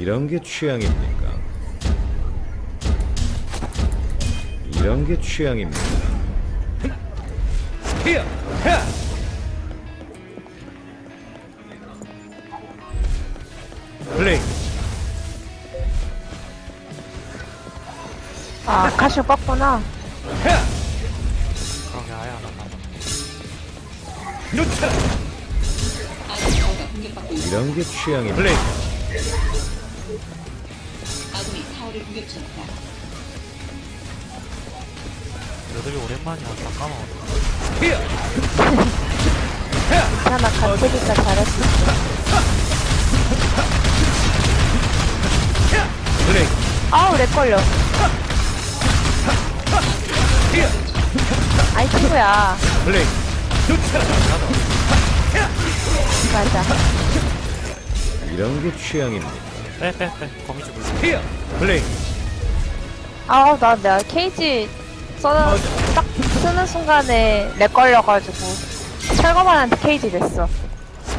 이런 게 취향입니까? 이런 게 취향입니까? 플레이 아, 카슈 껐구나. 하! 그러게 아예 안 봐. 놓쳐라! 이런 게 취향입니까? 플레이 아군이 타워를 공격 중이다. 여덟이 오랜만이야. 다 까먹었다. 그나마 갑자기가 잘할 수 있어. 그래. 아우, 렉 걸려. 아이, 친구야. 블랙 맞아. 이런 게 취향입니다. 빼, 빼, 빼. 거미줄 물려. 히야! 플레이 아우, 나, 내가 케이지 써는, 딱 쓰는 순간에 렉 걸려가지고. 철거만한테 케이지 됐어.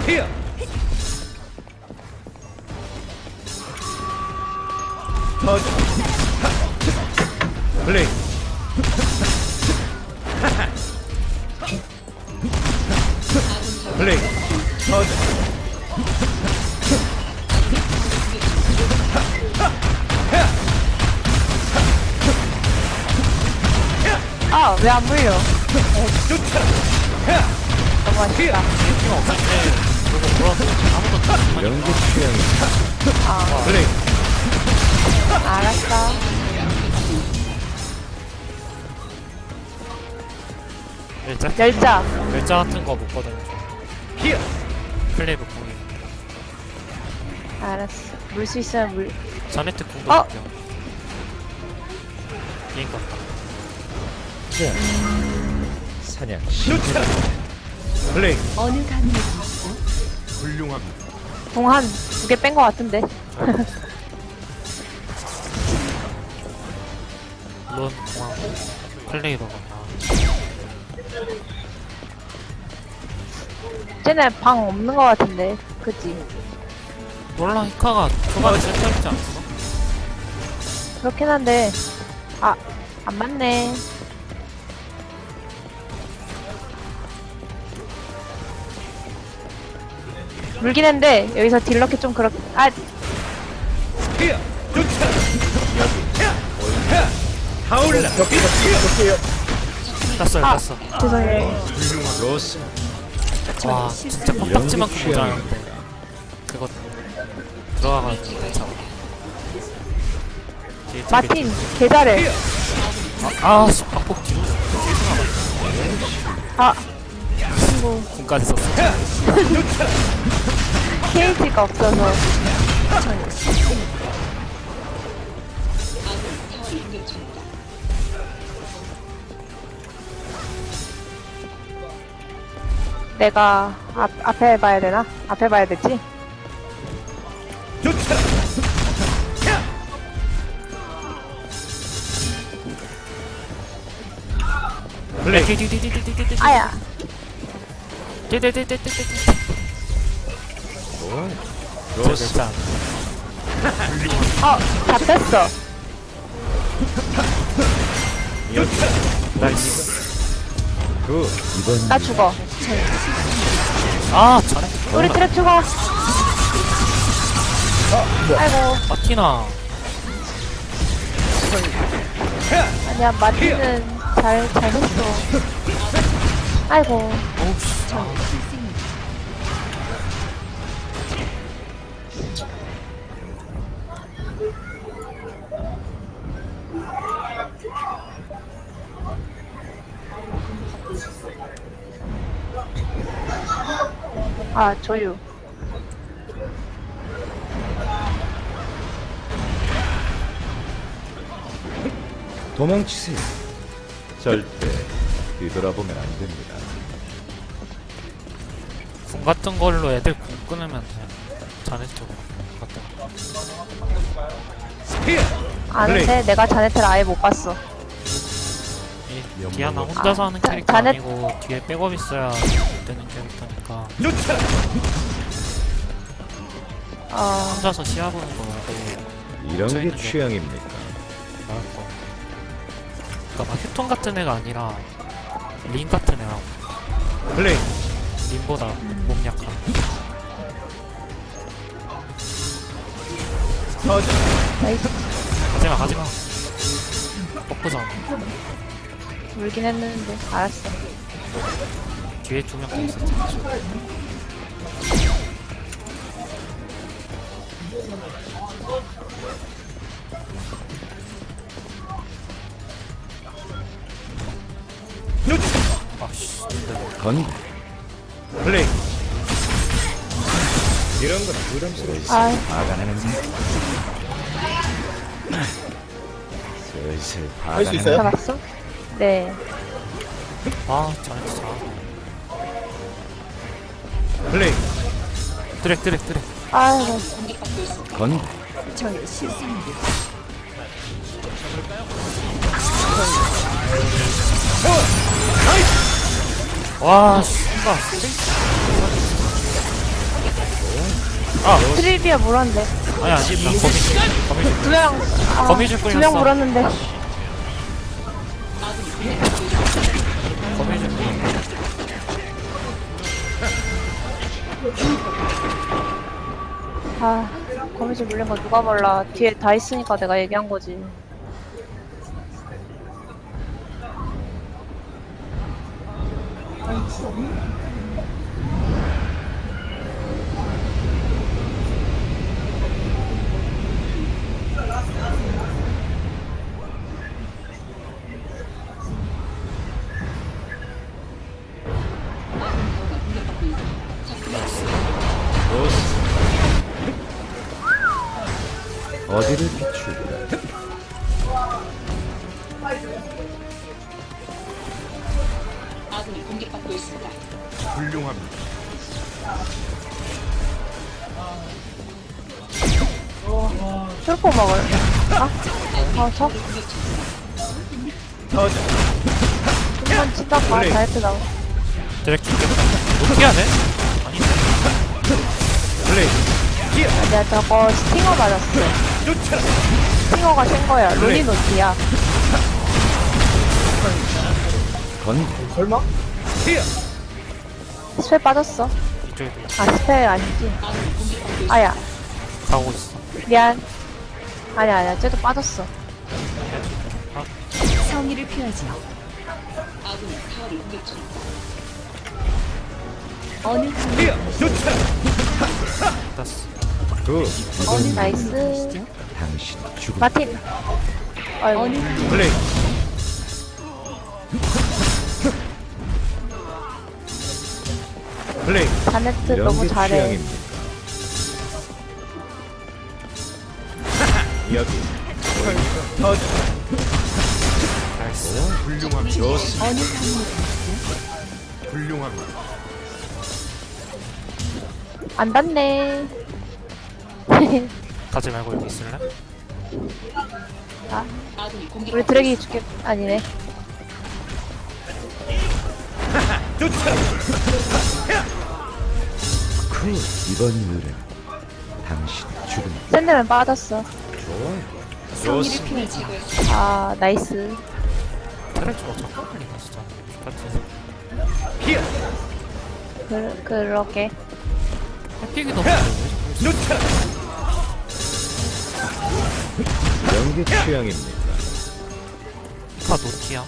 히야! 터져 플레이 플레이 터져 왜 안 물려? 너무 아쉽다. 연구 취향이 아, 플레이 알았어. 열자 열자. 열자 같은 거 못거든요 플레이북 공이 알았어. 물 수 있어야 물. 자네트 공도 어? 못껴 비행 같다 사냥 쫓아라 플레이 동한 두 개 뺀 거 같은데. 물론 공항 플레이버가 쟤네 방 없는 거 같은데. 그치? 몰라 히카가 초반에 센터있지 않았어? 그렇긴 한데. 아, 안 맞네. 물긴 했는데, 여기서 딜러키 좀 그렇, 아! 타올라 땄어요 아. 땄어 죄송해요. 와 진짜 취향입니까? 모자랐는데 그거 들어가가지고 뒤에 되게 마틴, 개 잘해. 아, 아씨 박복 뒤로 아. 군까지 썼어 케이지가 없어서. 내가 앞, 앞에 봐야 되나? 앞에 봐야 되지? 디디디 좋습니다 어, 잡혔어. 나이스 그 나 죽어. 아 잘해 우리 트랩 죽어. 아이고, 마티나 아니야, 마티는 잘, 잘했어. 아이고, 오우씨 아, 아, 조유. 도망치세요 절대 뒤돌아보면 안 됩니다 궁 같은 걸로 애들 궁 끊으면 돼 자네트 쪽으로 궁 같은 거 히야! 아는데 내가 자네트를 아예 못 봤어. 이 디아나 혼자서 하는 자- 캐릭터 자네- 아니고 뒤에 백업 있어야 되는 캐릭터니까 어, 혼자서 시야 보는 거 말고 이런 게 취향입니까? 나을 거. 그니까 막 휴통 같은 애가 아니라 린 같은 애라고. 플레이 린보다 몸 약한. 가지마 가지마. 뻑보잖아. 울긴 했는데. 알았어. 뒤에 두 명 더 있었지. 아씨, 근데 건 플레이 이런 건 부담스러워 아이. 화가 나는데 슬슬 있어요? 나는 잡았어? 네. 아, 잘했어. 플레이 드랙, 드랙, 드랙. 아이고. 건 와, 씨발. 트리비아 물었는데. 아니, 아니, 난 거미줄, 거미줄. 두 명. 아, 거미줄 두명. 물었는데. 아, 거미줄 물린 거 누가 몰라. 뒤에 다 있으니까 내가 얘기한 거지. 어디를 비출까 아군이 공격받고 있습니다. 훌륭합니다 쫄포 먹을. 아? 어, 저? 한번 치다가 플레이. 다이어트 나오. 줄게. 어떻게 돼? 아니, 플레이 아, 내가 저거 스팅어 맞았어. 스팅어가 센 거야. 로니 노티야. 건 설마? 스펠 빠졌어. 이쪽에도 아, 스펠 아니지. 아야, 가고 있어. 미안. 아니야, 아니야. 쟤도 빠졌어. 성의를 표하지. 아군이 타워를 공격 중입니다. 어 느 됐어. 굿 나이스. 당신 죽음 마틴. 아이고. 플레이 플레이 자네트 이런 너무 게 잘해. 취향입니까? 여기 나이스. 훌륭합니다 좋습니다 훌륭합니다 안 닿네. 가지 말고 여기 있을래? 공격 우리 드래기 죽겠, 아니네. 굿 이번 일은 당신 죽음 샌드맨 빠졌어. 좋아요 좋습니다. 아, 나이스. 진짜. 같은. 피어 그, 그러게. 해픽이 너무? 놓쳐라 게 취향입니까? 카 노티야.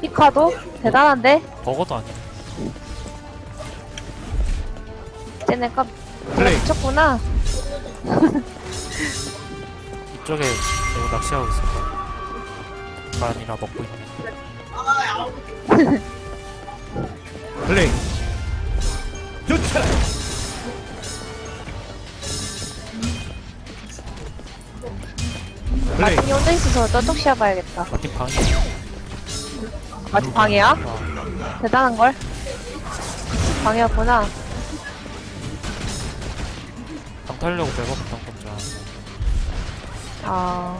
피카도 대단한데? 버거도 아니야. 쟤네 까 플레이. 미쳤구나. 이쪽에 내가 낚시하고 있을 거야. 가 아니라 먹고 있네. 플레이 놓쳐라 마틴이 혼자 있어서 저쪽 시야봐야겠다. 마틴 방이야. 마틴 방이야? 와, 대단한 걸? 방이었구나. 방 타려고 백업했던 건줄 알았는데. 아.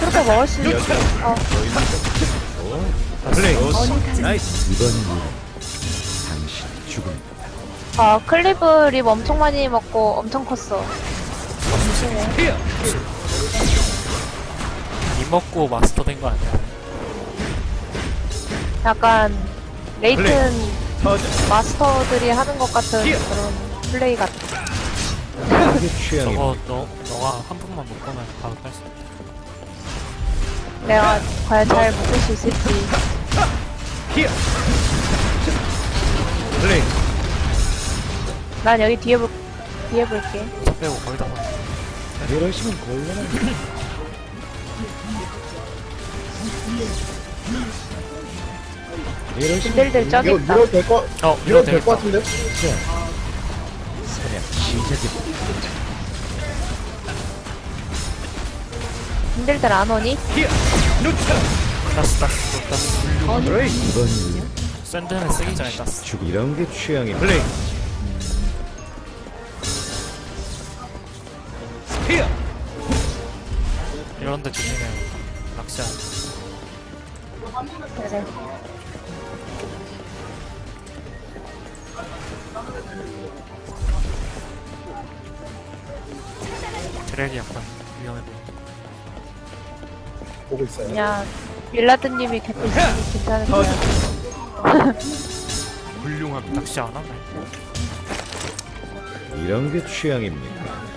그렇게 먹을 수 있, 어, 플레이 나이스 이번 일은 죽음. 아 클리브 립 엄청 많이 먹고 엄청 컸어 피어. 이 먹고 마스터 된 거 아니야? 약간 레이튼. 마스터들이 하는 것 같은 히어. 그런 플레이 같아. 저거 너 너가 한 분만 못 보면 바로 깔 수. 있다. 내가 과연 잘 먹을 수 있을지 피어. 플레이. 난 여기 뒤에 볼 뒤에 볼게 차 빼고 거의 다 봤어. 곤란합니다. 이러시면 딜들 저기 이거 있다 밀어도 될 거 어 밀어도 이거 될것 되겠다. 같은데? 사냥 시작입니다. 힘들들 안 오니? 땄어 땄어 땄어. 이번 샌드는 쓰기 전에 땄어. 죽 이런 게 취향입니다. 플레이. 이런데 조심해. 낚시야. 그래 드랙이 약간 위험해 보여. 보고 있어요. 그냥 빌라드님이 곁에 있으니 괜찮은 거야 낚시 안 하네. 이런 게 취향입니다.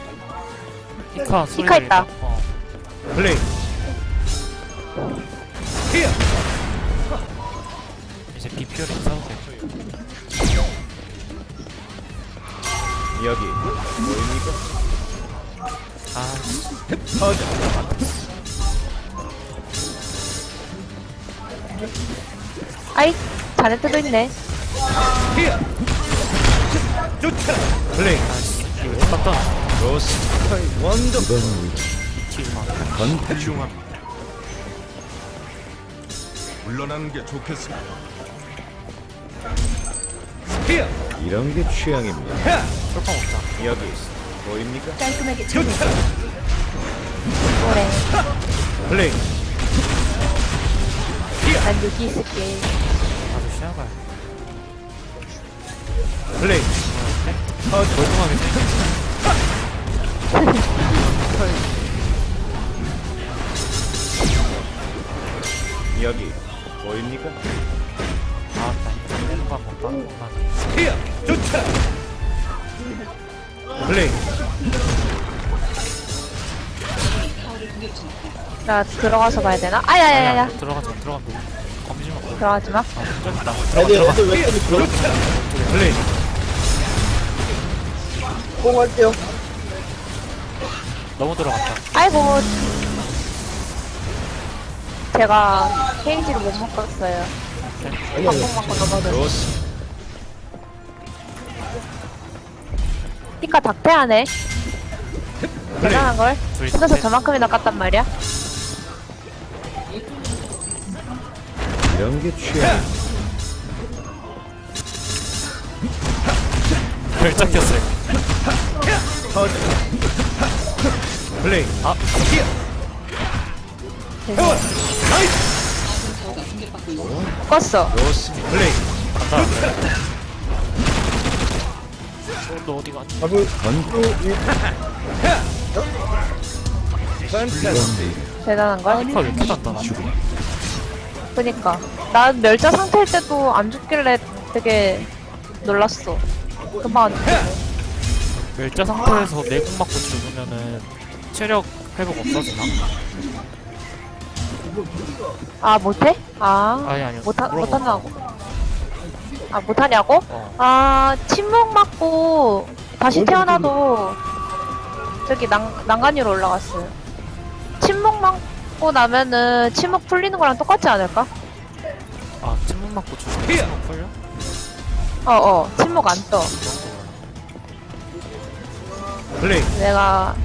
히카 소리 히카 있다. 어. 플레이. 이제 비피얼이 사도 돼. 여기 보입니까? 아 터져. 아이 자네트도 있네 피어. 쫓아. 플레이. 아이씨 이거 땄다. 로스타이 원더. 이번 튀기만. 건패 물러나는 게 좋겠습니다. 피어. 이런 게 취향입니다. 철판 없다. 여기 보입니까? 깔끔하게 쫓아. 그래 플레이. 난 여기 있을게 나도 시야가. 플레이. 터져. 멀뚱하게 생 여기 보입니까? 아, 나 이거 빼는 거못 빠는구나. 피어. 쫓아. 플레이. 나 들어가서 봐야 되나? 아야야야야 들어가자, 들어가면 너무 거미지 마. 들어가지 마 아, 좀 있다. 애들 애들 왜 들어? 플레이. 뽕 할게요. 너무 들어갔다. 아이고 제가 케이지를 못. 방송 먹고 넘어져 로스. 피카 닥태하네 대단한 걸 둘이 그래서 다 저만큼이나 깠단 말이야 이런 게 취향. 별짝 켰어요. 플레이. 아, 피어. 어. 나이스. 껐어 로스. 플레이. 간다. 어, 너 어디? 답을 건패. 판타스틱. 대단한걸 히카 왜 이렇게 단단하 그니까 난 멸자 상태일 때도 안 죽길래 되게 놀랐어 금방 안 죽네 멸자 상태에서 내공 맞고 죽으면은 체력 회복 없어지나? 아 못해? 아 아니, 아니요. 못하, 물어봐. 못한다고 아 못하냐고? 어. 아 침묵 맞고 다시 태어나도 저기 난, 난간 위로 올라갔어요 침묵 맞고 나면은 침묵 풀리는 거랑 똑같지 않을까? 아, 침묵 맞고 죽으면 피어. 침묵 풀려? 어어 침묵 안 떠 플레이. 내가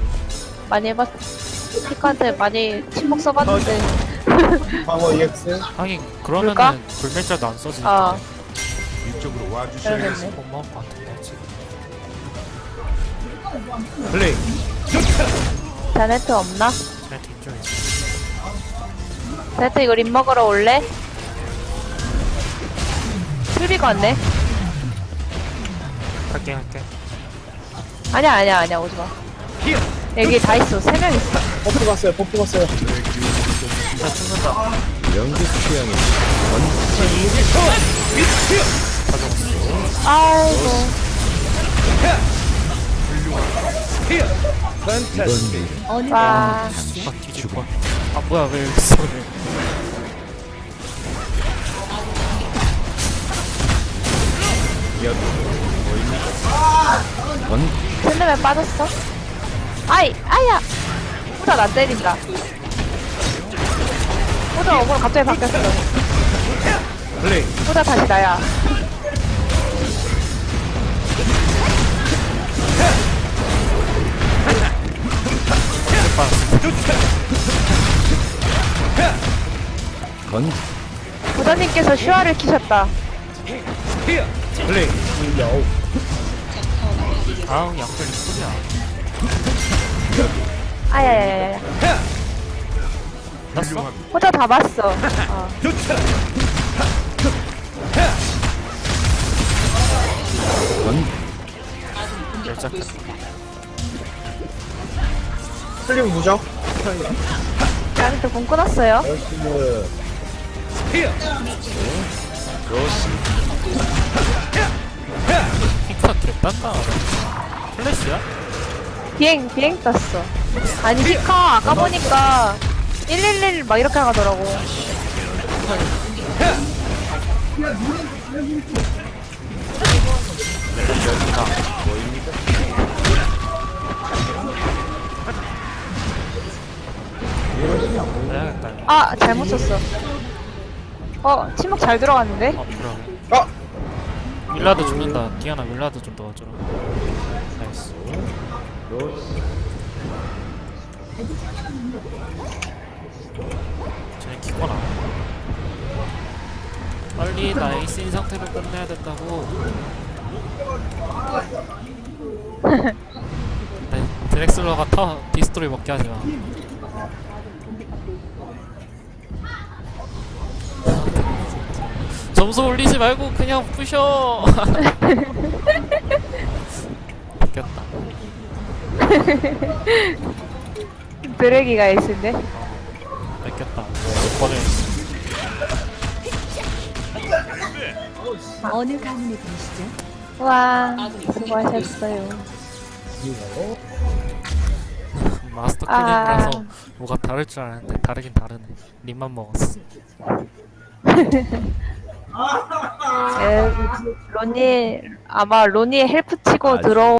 많이 해봤 피카한테 많이 침묵 써봤는데 방어 EX. 하긴, 그럴까? 그러면은 불멸자도 안 써지니까. 아 이쪽으로 와주셔야겠습니다. 그러겠네 못 먹을 것 같은데, 지금. 플레이. 자네트 없나? 제 뒤쪽에 있어. 자네트 이거 립 먹으러 올래? 풀비가 왔네 할게 할게 아니야 아니야 아니야 오지마 히어 여기 다 있어. 세 명 있어. 버프 갔어요, 버프 갔어요. 나 죽는다 연기 취향이 아이고 와. 아 뭐야 왜 여기 있어? 샌드맨 빠졌어 아이 아야 후다 나 때린다 후다 어그로 갑자기 바뀌었어 플레이 후다 다시 나야 부자님께서 슈아를 키셨다 플레이. 아우 양털 이쁘냐 아야야야야 났어? 후다 다 봤어 어. 열작 슬림 무적. 나한테 공 끊었어요 핑크가 개딴다 플래시야? 비행 비행 떴어. 아니 히카 아까 보니까 111 막 이렇게 가더라고. 해야겠다 아 잘못 쳤어. 어 침묵 잘 들어갔는데? 아 그러네 아! 밀라드 죽는다. 디아나 밀라드 좀 넣어줘라. 나이스 쟤네 기거나. 빨리 나이스인 상태로 끝내야 된다고. 네, 드렉슬러가 터 디스토리 먹게 하지마. 점수 올리지 말고 그냥 부셔 바뀌었다 드래기가 있는데? 뺏겼다. 몇 번을 어느 가문에 계시죠? 와 수고하셨어요. 마스터 아. 클립이라서 뭐가 다를 줄 알았는데 다르긴 다르네. 립만 먹었어. 에, 로니 아마 로니 헬프 치고 들어